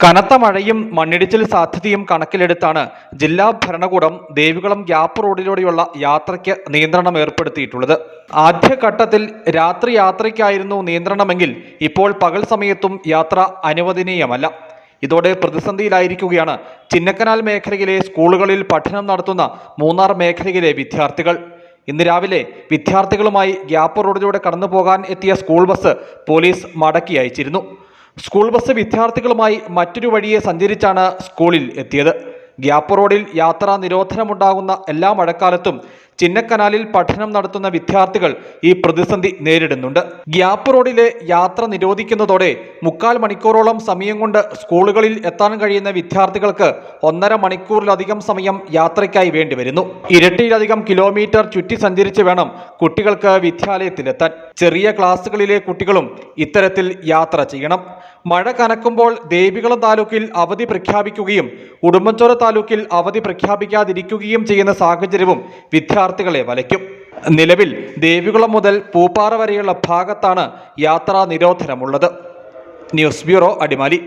കനത്ത മഴയും മണ്ണിടിച്ചിൽ സാധ്യതയും കണക്കിലെടുത്താണ് ജില്ലാ ഭരണകൂടം ദേവികുളം ഗ്യാപ്പ് റോഡിലൂടെയുള്ള യാത്രയ്ക്ക് നിയന്ത്രണം ഏർപ്പെടുത്തിയിട്ടുള്ളത്. ആദ്യഘട്ടത്തിൽ രാത്രി യാത്രയ്ക്കായിരുന്നു നിയന്ത്രണമെങ്കിൽ ഇപ്പോൾ പകൽ സമയത്തും യാത്ര അനുവദനീയമല്ല. ഇതോടെ പ്രതിസന്ധിയിലായിരിക്കുകയാണ് ചിന്നക്കനാൽ മേഖലയിലെ സ്കൂളുകളിൽ പഠനം നടത്തുന്ന മൂന്നാർ മേഖലയിലെ വിദ്യാർത്ഥികൾ. ഇന്ന് രാവിലെ വിദ്യാർത്ഥികളുമായി ഗ്യാപ്പ് റോഡിലൂടെ കടന്നു പോകാൻ എത്തിയ സ്കൂൾ ബസ് പോലീസ് മടക്കി അയച്ചിരുന്നു. സ്കൂൾ ബസ് വിദ്യാർത്ഥികളുമായി മറ്റൊരു വഴിയെ സഞ്ചരിച്ചാണ് സ്കൂളിൽ എത്തിയത്. ഗ്യാപ്പ് റോഡിൽ യാത്രാ നിരോധനമുണ്ടാകുന്ന എല്ലാ മഴക്കാലത്തും ചിന്നക്കനാലിൽ പഠനം നടത്തുന്ന വിദ്യാർത്ഥികൾ ഈ പ്രതിസന്ധി നേരിടുന്നുണ്ട്. ഗ്യാപ്പ് റോഡിലെ യാത്ര നിരോധിക്കുന്നതോടെ മുക്കാൽ മണിക്കൂറോളം സമയം കൊണ്ട് സ്കൂളുകളിൽ എത്താൻ കഴിയുന്ന വിദ്യാർത്ഥികൾക്ക് ഒന്നര മണിക്കൂറിലധികം സമയം യാത്രയ്ക്കായി വേണ്ടിവരുന്നു. ഇരട്ടിയിലധികം കിലോമീറ്റർ ചുറ്റി സഞ്ചരിച്ച് വേണം കുട്ടികൾക്ക് വിദ്യാലയത്തിലെത്താൻ. ചെറിയ ക്ലാസ്സുകളിലെ കുട്ടികളും ഇത്തരത്തിൽ യാത്ര ചെയ്യണം. മഴ കനക്കുമ്പോൾ ദേവികുളം താലൂക്കിൽ അവധി പ്രഖ്യാപിക്കുകയും ഉടുമ്പൻചോല താലൂക്കിൽ അവധി പ്രഖ്യാപിക്കാതിരിക്കുകയും ചെയ്യുന്ന സാഹചര്യവും വിദ്യാർത്ഥികളെ വലയ്ക്കും. നിലവിൽ ദേവികുളം മുതൽ പൂപ്പാറ വരെയുള്ള ഭാഗത്താണ് യാത്രാ നിരോധനമുള്ളത്. News bureau Adimali.